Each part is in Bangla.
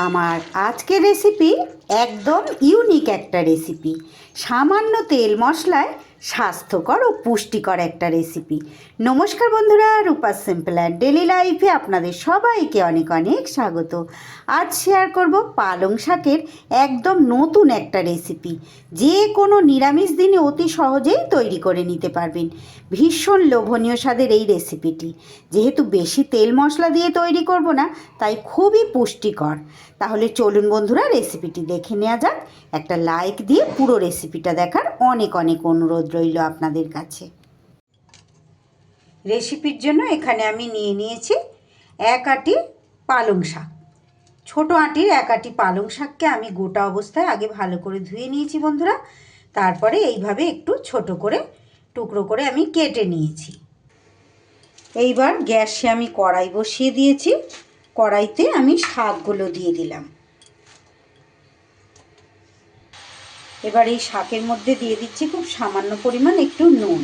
আমার আজকের রেসিপি একদম ইউনিক একটা রেসিপি সামান্য তেল মশলায় স্বাস্থ্যকর ও পুষ্টিকর একটা রেসিপি নমস্কার বন্ধুরা, রূপা সিম্পল অ্যান্ড ডেলি লাইফে আপনাদের সবাইকে অনেক অনেক স্বাগত। আজ শেয়ার করব পালং শাকের একদম নতুন একটা রেসিপি যে কোনো নিরামিষ দিনে অতি সহজেই তৈরি করে নিতে পারবেন। ভীষণ লোভনীয় স্বাদের এই রেসিপিটি যেহেতু বেশি তেল মশলা দিয়ে তৈরি করব না, তাই খুবই পুষ্টিকর। তাহলে চলুন বন্ধুরা রেসিপিটি দেখে নেওয়া যাক। একটা লাইক দিয়ে পুরো রেসিপিটা দেখার অনেক অনেক অনুরোধ রইল আপনাদের কাছে। রেসিপির জন্য এখানে আমি নিয়ে নিয়েছি এক আটি পালং শাক। ছোটো আটির এক আটি পালং শাককে আমি গোটা অবস্থায় আগে ভালো করে ধুয়ে নিয়েছি বন্ধুরা। তারপরে এইভাবে একটু ছোট করে, টুকরো করে আমি কেটে নিয়েছি। এইবার গ্যাসে আমি কড়াই বসিয়ে দিয়েছি। কড়াইতে আমি শাকগুলো দিয়ে দিলাম। এবার এই শাকের মধ্যে দিয়ে দিচ্ছি খুব সামান্য পরিমাণ একটু নুন।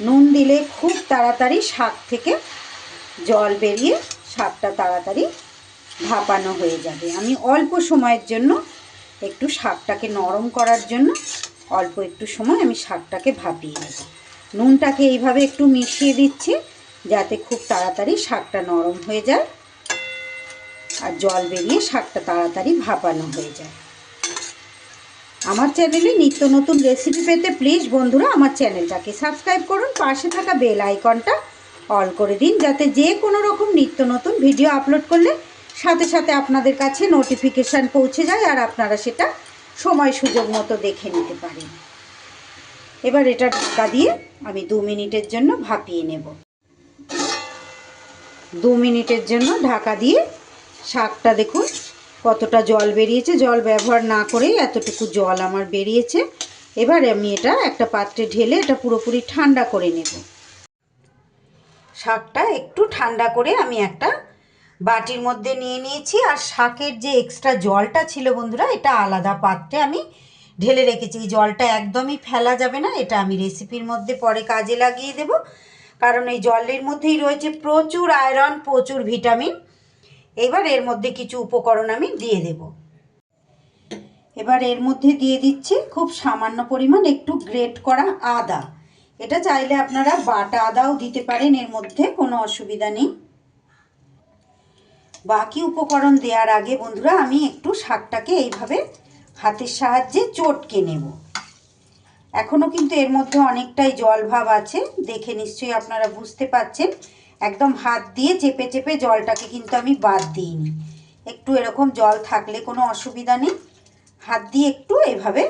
নুন দিলে খুব তাড়াতাড়ি শাক থেকে জল বেরিয়ে শাকটা তাড়াতাড়ি ভাপানো হয়ে যাবে। আমি অল্প সময়ের জন্য একটু শাকটাকে নরম করার জন্য অল্প একটু সময় আমি শাকটাকে ভাপিয়ে নেব। নুনটাকে এইভাবে একটু মিশিয়ে দিচ্ছি যাতে খুব তাড়াতাড়ি শাকটা নরম হয়ে যায় আর জল বেরিয়ে শাকটা তাড়াতাড়ি ভাপানো হয়ে যায়। আমার চ্যানেলে নিত্য নতুন রেসিপি পেতে প্লিজ বন্ধুরা আমার চ্যানেলটাকে সাবস্ক্রাইব করুন, পাশে থাকা বেল আইকনটা অল করে দিন, যাতে যে কোনো রকম নিত্য নতুন ভিডিও আপলোড করলে সাথে সাথে আপনাদের কাছে নোটিফিকেশান পৌঁছে যায় আর আপনারা সেটা সময় সুযোগ মতো দেখে নিতে পারেন। এবার এটা ঢাকা দিয়ে আমি দু মিনিটের জন্য ভাপিয়ে নেব। দু মিনিটের জন্য ঢাকা দিয়ে শাকটা দেখুন কতটা জল বেরিয়েছে, জল ব্যবহার না করেই এতটুকু জল আমার বেরিয়েছে। এবার আমি এটা একটা পাত্রে ঢেলে এটা পুরোপুরি ঠান্ডা করে নেব। শাকটা একটু ঠান্ডা করে আমি একটা বাটির মধ্যে নিয়ে নিয়েছি আর শাকের যে এক্সট্রা জলটা ছিল বন্ধুরা, এটা আলাদা পাত্রে আমি ঢেলে রেখেছি। এই জলটা একদমই ফেলা যাবে না, এটা আমি রেসিপির মধ্যে পরে কাজে লাগিয়ে দেব। কারণ এই জলের মধ্যেই রয়েছে প্রচুর আয়রন প্রচুর ভিটামিন এবার এর মধ্যে কিছু উপকরণ আমি দিয়ে দেব। এবার এর মধ্যে দিয়ে দিচ্ছি খুব সামান্য পরিমাণ একটু গ্রেট করা আদা। এটা চাইলে আপনারা বাটা আদাও দিতে পারেন, এর মধ্যে কোনো অসুবিধা নেই। বাকি উপকরণ দেওয়ার আগে বন্ধুরা, আমি একটু শাকটাকে এইভাবে হাতের সাহায্যে চটকে নেব। এখনও কিন্তু এর মধ্যে অনেকটাই জল ভাব আছে, দেখে নিশ্চয়ই আপনারা বুঝতে পাচ্ছেন একদম হাত দিয়ে চেপে চেপে জলটাকে কিন্তু আমি বাদ দিইনি। একটু এরকম জল থাকলে কোনো অসুবিধা নেই। হাত দিয়ে একটু এভাবে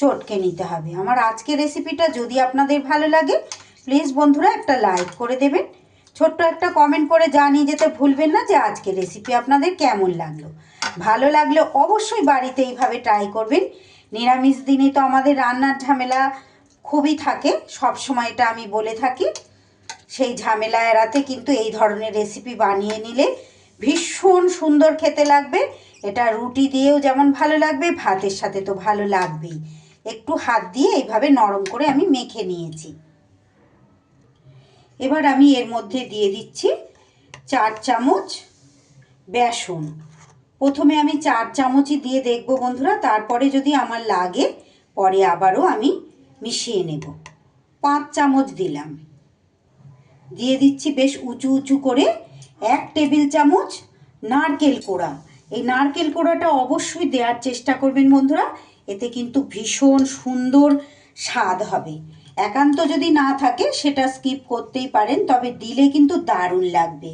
চটকে নিতে হবে। আমার আজকের রেসিপিটা যদি আপনাদের ভালো লাগে প্লিজ বন্ধুরা একটা লাইক করে দেবেন। ছোট্ট একটা কমেন্ট করে জানিয়ে যেতে ভুলবেন না যে আজকের রেসিপি আপনাদের কেমন লাগল। ভালো লাগলে অবশ্যই বাড়িতে এইভাবে ট্রাই করবেন। নিরামিষ দিনে তো আমাদের রান্নার ঝামেলা খুবই থাকে। সব সময় এটা আমি বলে থাকি। সেই ঝামেলা এড়াতে কিন্তু এই ধরনের রেসিপি বানিয়ে নিলে ভীষণ সুন্দর খেতে লাগবে। এটা রুটি দিয়েও যেমন ভালো লাগবে, ভাতের সাথে তো ভালো লাগবেই। একটু হাত দিয়ে এইভাবে নরম করে আমি মেখে নিয়েছি। এবার আমি এর মধ্যে দিয়ে দিচ্ছি চার চামচ বেসন। প্রথমে আমি চার চামচই দিয়ে দেখব বন্ধুরা, তারপরে যদি আমার লাগে, পরে আবারও আমি মিশিয়ে নেব। পাঁচ চামচ দিলাম। দিয়ে দিচ্ছি বেশ উঁচু উঁচু করে এক টেবিল চামচ নারকেল কোড়া। এই নারকেল কোড়াটা অবশ্যই দেওয়ার চেষ্টা করবেন বন্ধুরা, এতে কিন্তু ভীষণ সুন্দর স্বাদ হবে। একান্ত যদি না থাকে সেটা স্কিপ করতেই পারেন, তবে দিলে কিন্তু দারুণ লাগবে।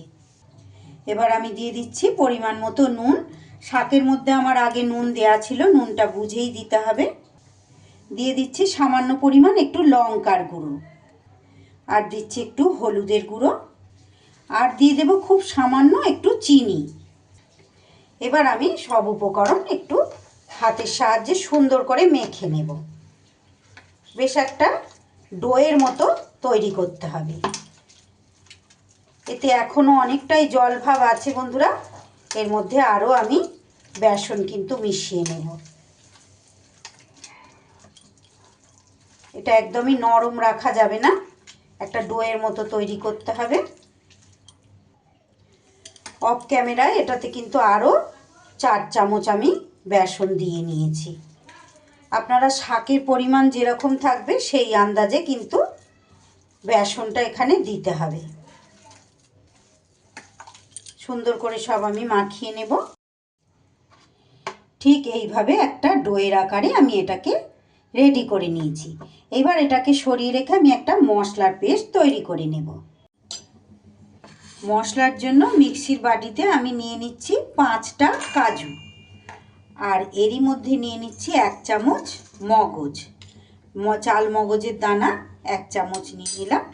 এবার আমি দিয়ে দিচ্ছি পরিমাণ মতো নুন। শাকের মধ্যে আমার আগে নুন দেয়া ছিল, নুনটা বুঝেই দিতে হবে। দিয়ে দিচ্ছি সামান্য পরিমাণ একটু লঙ্কার গুঁড়ো। আর দিচ্ছি একটু হলুদের গুঁড়ো। আর দিয়ে দেব খুব সামান্য একটু চিনি। এবার আমি সব উপকরণ একটু হাতের সাহায্যে সুন্দর করে মেখে নেব। বেশ একটা ডোয়ের মতো তৈরি করতে হবে। এতে এখনও অনেকটাই জল ভাব আছে বন্ধুরা। এর মধ্যে আরও আমি বেসন কিন্তু মিশিয়ে নেব। এটা একদমই নরম রাখা যাবে না। একটা ডোয়ের মতো তৈরি করতে হবে। অফ ক্যামেরায় এটাতে কিন্তু আরও চার চামচ আমি বেসন দিয়ে নিয়েছি। আপনারা শাকের পরিমাণ যেরকম থাকবে, সেই আন্দাজে কিন্তু বেসনটা এখানে দিতে হবে। সুন্দর করে সব আমি মাখিয়ে নেব। ঠিক এইভাবে একটা ডোয়ের আকারে আমি এটাকে রেডি করে নিয়েছি। এবার এটাকে সরিয়ে রেখে আমি একটা মশলার পেস্ট তৈরি করে নেব। মশলার জন্য মিক্সির বাটিতে আমি নিয়ে নিচ্ছি পাঁচটা কাজু। আর এরই মধ্যে নিয়ে নিচ্ছি এক চামচ মগজ। চাল মগজের দানা এক চামচ নিয়ে নিলাম।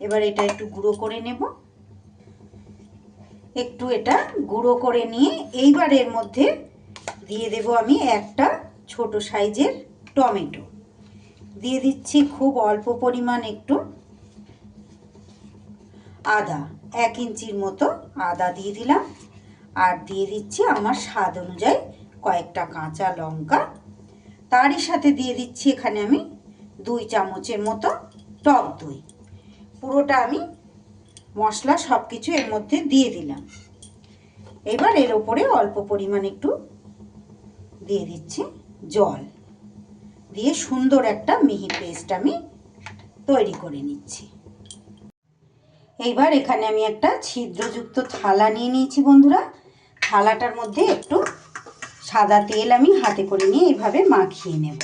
এবার এটা একটু গুঁড়ো করে নেব। একটু এটা গুঁড়ো করে নিয়ে এইবার এর মধ্যে দিয়ে দেব আমি একটা ছোট সাইজের টমেটো। দিয়ে দিচ্ছি খুব অল্প পরিমাণ একটু আদা। এক ইঞ্চির মতো আদা দিয়ে দিলাম। আর দিয়ে দিচ্ছি আমার স্বাদ অনুযায়ী কয়েকটা কাঁচা লঙ্কা। তারই সাথে দিয়ে দিচ্ছি এখানে আমি দুই চামচের মতো টক দই। পুরোটা আমি মশলা সব কিছু এর মধ্যে দিয়ে দিলাম। এবার এর ওপরে অল্প পরিমাণ একটু দিয়ে দিচ্ছি জল। দিয়ে সুন্দর একটা মিহি পেস্ট আমি তৈরি করে নিচ্ছি। এইবার এখানে আমি একটা ছিদ্রযুক্ত থালা নিয়ে নিয়েছি বন্ধুরা। থালাটার মধ্যে একটু সাদা তেল আমি হাতে করে নিয়ে এইভাবে মাখিয়ে নেব,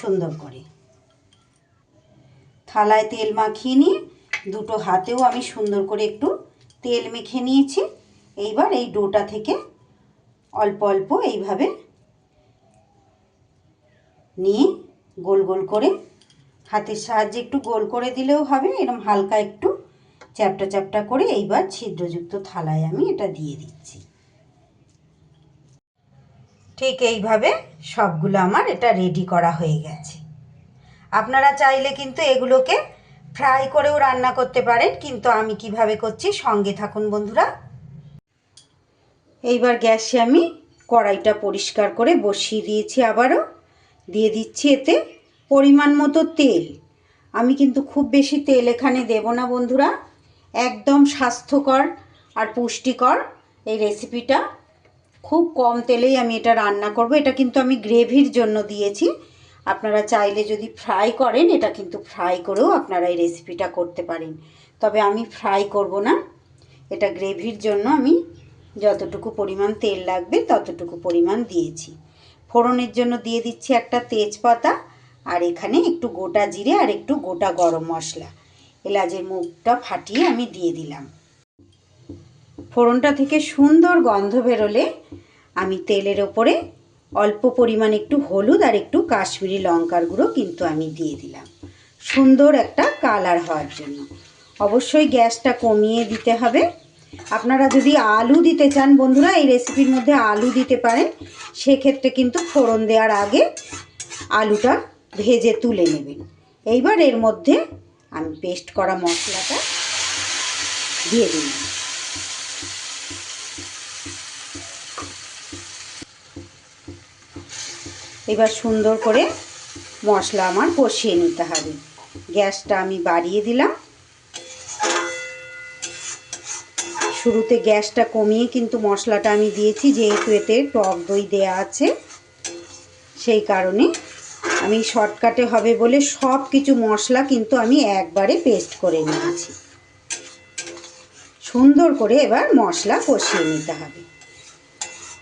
সুন্দর করে। থালায় তেল মাখিয়ে নিয়ে দুটো হাতেও আমি সুন্দর করে একটু তেল মেখে নিয়েছি। এইবার এই ডোটা থেকে অল্প অল্প এইভাবে নিয়ে গোল গোল করে হাতের সাহায্যে একটু গোল করে দিলেও হবে এরকম হালকা একটু চ্যাপটা চ্যাপটা করে এইবার ছিদ্রযুক্ত থালায় আমি এটা দিয়ে দিচ্ছি। ঠিক এইভাবে সবগুলো আমার এটা রেডি করা হয়ে গেছে। আপনারা চাইলে কিন্তু এগুলোকে ফ্রাই করেও রান্না করতে পারেন, কিন্তু আমি কীভাবে করছি সঙ্গে থাকুন বন্ধুরা। এইবার গ্যাসে আমি কড়াইটা পরিষ্কার করে বসিয়ে দিয়েছি আবারও। দিয়ে দিচ্ছি এতে পরিমাণ মতো তেল। আমি কিন্তু খুব বেশি তেল এখানে দেব না বন্ধুরা। একদম স্বাস্থ্যকর আর পুষ্টিকর এই রেসিপিটা খুব কম তেলেই আমি এটা রান্না করব। এটা কিন্তু আমি গ্রেভির জন্য দিয়েছি। আপনারা চাইলে যদি ফ্রাই করেন, এটা কিন্তু ফ্রাই করেও আপনারা এই রেসিপিটা করতে পারেন। তবে আমি ফ্রাই করব না। এটা গ্রেভির জন্য আমি যতটুকু পরিমাণ তেল লাগবে, ততটুকু পরিমাণ দিয়েছি। ফোড়নের জন্য দিয়ে দিচ্ছি একটা তেজপাতা, আর এখানে একটু গোটা জিরে আর একটু গোটা গরম মশলা। এলাচের মুখটা ফাটিয়ে আমি দিয়ে দিলাম। ফোড়নটা থেকে সুন্দর গন্ধ বেরোলে আমি তেলের ওপরে অল্প পরিমাণ একটু হলুদ আর একটু কাশ্মীরি লঙ্কার গুঁড়ো কিন্তু আমি দিয়ে দিলাম। সুন্দর একটা কালার হওয়ার জন্য। অবশ্যই গ্যাসটা কমিয়ে দিতে হবে। আপনারা যদি আলু দিতে চান বন্ধুরা, এই রেসিপির মধ্যে আলু দিতে পারেন। সেক্ষেত্রে কিন্তু ফোড়ন দেওয়ার আগে আলুটা ভেজে তুলে নেবেন। এইবার এর মধ্যে আমি পেস্ট করা মশলাটা দিয়ে দিলাম। এবার সুন্দর করে মশলা আমার কষিয়ে নিতে হবে। গ্যাসটা আমি বাড়িয়ে দিলাম। শুরুতে গ্যাসটা কমিয়ে কিন্তু মশলাটা আমি দিয়েছি, যেহেতু এতে টক দই দেয়া আছে, সেই কারণে। আমি শর্টকাটে হবে বলে সব কিছু মশলা কিন্তু আমি একবারে পেস্ট করে নিয়েছি। সুন্দর করে এবার মশলা কষিয়ে নিতে হবে।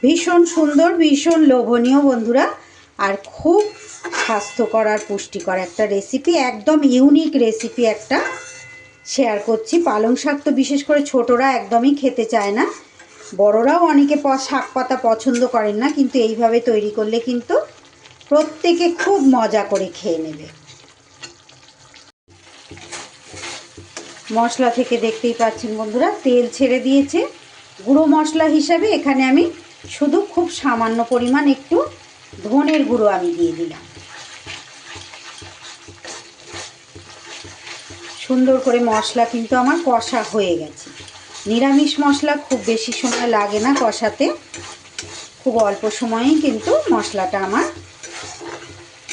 ভীষণ সুন্দর, ভীষণ লোভনীয় বন্ধুরা, আর খুব স্বাস্থ্যকর আর পুষ্টিকর একটা রেসিপি একদম ইউনিক রেসিপি একটা শেয়ার করছি। পালং শাক তো বিশেষ করে ছোটরা একদমই খেতে চায় না। বড়রাও অনেকে শাক পাতা পছন্দ করেন না, কিন্তু এইভাবে তৈরি করলে কিন্তু প্রত্যেকে খুব মজা করে খেয়ে নেবে। মশলা থেকে দেখতেই পাচ্ছেন বন্ধুরা, তেল ছেড়ে দিয়েছে। গুঁড়ো মশলা হিসাবে এখানে আমি শুধু খুব সামান্য পরিমাণ একটু ধনের গুঁড়ো আমি দিয়ে দিলাম। সুন্দর করে মশলা কিন্তু আমার কষা হয়ে গেছে। নিরামিষ মশলা খুব বেশি সময় লাগে না কষাতে। খুব অল্প সময়েই কিন্তু মশলাটা আমার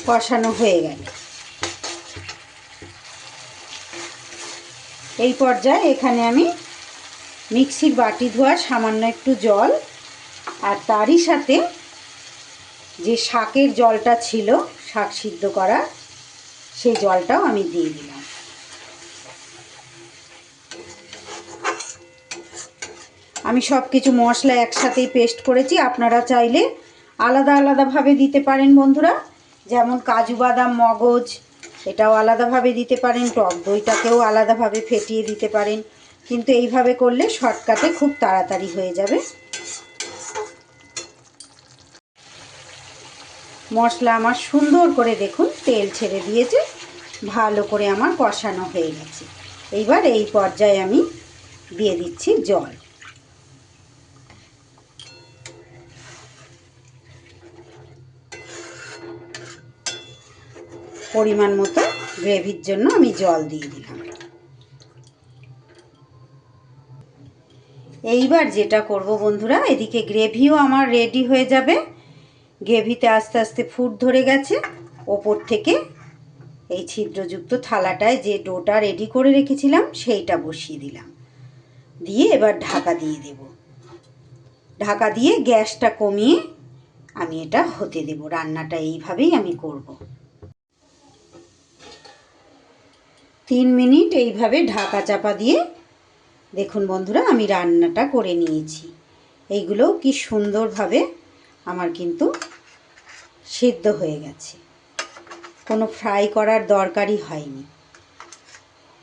কষানো হয়ে গেল। এই পর্যায়ে এখানে আমি মিক্সির বাটি ধোয়া সামান্য একটু জল আর তারই সাথে যে শাকের জলটা ছিল, শাক সিদ্ধ করা, সেই জলটাও আমি দিয়ে দিলাম। আমি সব কিছু মশলা একসাথেই পেস্ট করেছি, আপনারা চাইলে আলাদা আলাদাভাবে দিতে পারেন বন্ধুরা। যেমন কাজু বাদাম, মগজ, এটাও আলাদাভাবে দিতে পারেন, টক দইটাকেও আলাদাভাবে ফেটিয়ে দিতে পারেন। কিন্তু এইভাবে করলে শর্টকাটে খুব তাড়াতাড়ি হয়ে যাবে। মশলা আমার সুন্দর করে দেখুন, তেল ছেড়ে দিয়েছে, ভালো করে আমার কষানো হয়ে গেছে। এইবার এই পর্যায়ে আমি দিয়ে দিচ্ছি জল। পরিমাণ মতো গ্রেভির জন্য আমি জল দিয়ে দিলাম। এইবার যেটা করব বন্ধুরা, এদিকে গ্রেভিও আমার রেডি হয়ে যাবে। গ্রেভিতে আস্তে আস্তে ফুট ধরে গেছে। ওপর থেকে এই ছিদ্রযুক্ত থালাটায় যে ডোটা রেডি করে রেখেছিলাম, সেইটা বসিয়ে দিলাম। দিয়ে এবার ঢাকা দিয়ে দেব। ঢাকা দিয়ে গ্যাসটা কমিয়ে আমি এটা হতে দেব। রান্নাটা এইভাবেই আমি করব। তিন মিনিট এইভাবে ঢাকা চাপা দিয়ে, দেখুন বন্ধুরা, আমি রান্নাটা করে নিয়েছি। এইগুলোও কি সুন্দরভাবে আমার কিন্তু সিদ্ধ হয়ে গেছে। কোনো ফ্রাই করার দরকারই হয়নি।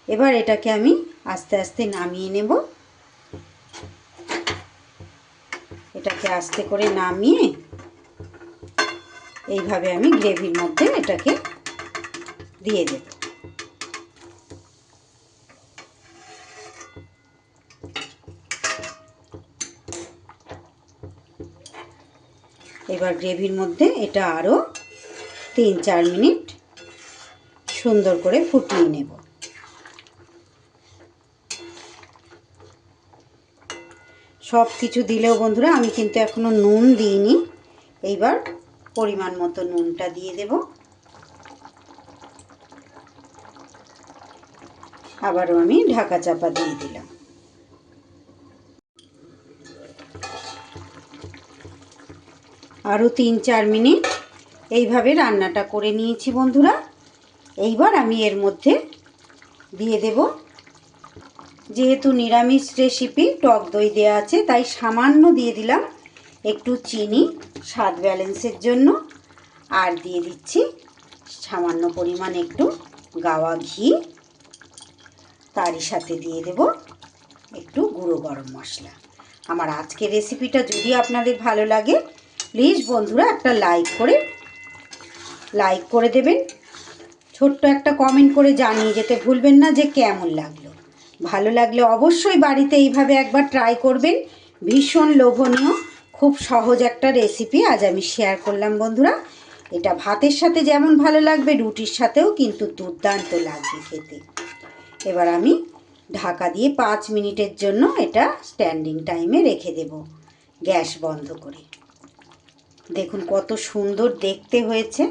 এবার এটাকে আমি আস্তে আস্তে নামিয়ে নেব। এটাকে আস্তে করে নামিয়ে এইভাবে আমি গ্রেভির মধ্যে এটাকে দিয়ে দেব। এবার গ্রেভির মধ্যে এটা আরও তিন চার মিনিট সুন্দর করে ফুটিয়ে নেব। সব কিছু দিলেও বন্ধুরা, আমি কিন্তু এখনও নুন দিইনি। এইবার পরিমাণ মতো নুনটা দিয়ে দেব। আবারও আমি ঢাকা চাপা দিয়ে দিলাম। আরও তিন চার মিনিট এইভাবে রান্নাটা করে নিয়েছি বন্ধুরা। এইবার আমি এর মধ্যে দিয়ে দেব যেহেতু নিরামিষ রেসিপি টক দই দেওয়া আছে, তাই সামান্য দিয়ে দিলাম একটু চিনি, স্বাদ ব্যালেন্সের জন্য। আর দিয়ে দিচ্ছি সামান্য পরিমাণ একটু গাওয়া ঘি। তারই সাথে দিয়ে দেব একটু গুঁড়ো গরম মশলা। আমার আজকের রেসিপিটা যদি আপনাদের ভালো লাগে প্লিজ বন্ধুরা, একটা লাইক করে লাইক করে দেবেন। ছোট্ট একটা কমেন্ট করে জানিয়ে যেতে ভুলবেন না যে কেমন লাগল। ভালো লাগলে অবশ্যই বাড়িতে এইভাবে একবার ট্রাই করবেন। ভীষণ লোভনীয়, খুব সহজ একটা রেসিপি আজ আমি শেয়ার করলাম, বন্ধুরা। এটা ভাতের সাথে যেমন ভালো লাগবে, রুটির সাথেও কিন্তু দুর্দান্ত লাগবে খেতে। এবার আমি ঢাকা দিয়ে পাঁচ মিনিটের জন্য এটা স্ট্যান্ডিং টাইমে রেখে দেব। গ্যাস বন্ধ করে। দেখুন, কত সুন্দর দেখতে হয়েছে।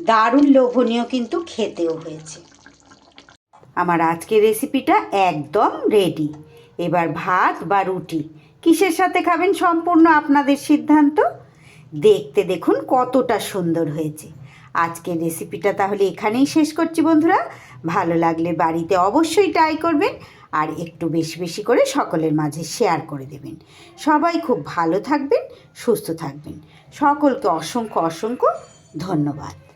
দারুণ লোভনীয় কিন্তু খেতেও হয়েছে। আমার আজকের রেসিপিটা একদম রেডি এবার ভাত বা রুটি, কিসের সাথে খাবেন সম্পূর্ণ আপনাদের সিদ্ধান্ত? দেখতে দেখুন কতটা সুন্দর হয়েছে। আজকের রেসিপিটা তাহলে এখানেই শেষ করছি বন্ধুরা। ভালো লাগলে বাড়িতে অবশ্যই ট্রাই করবেন। আর একটু বেশি বেশি করে সকলের মাঝে শেয়ার করে দেবেন। সবাই খুব ভালো থাকবেন, সুস্থ থাকবেন। সকলকে অসংখ্য অসংখ্য ধন্যবাদ।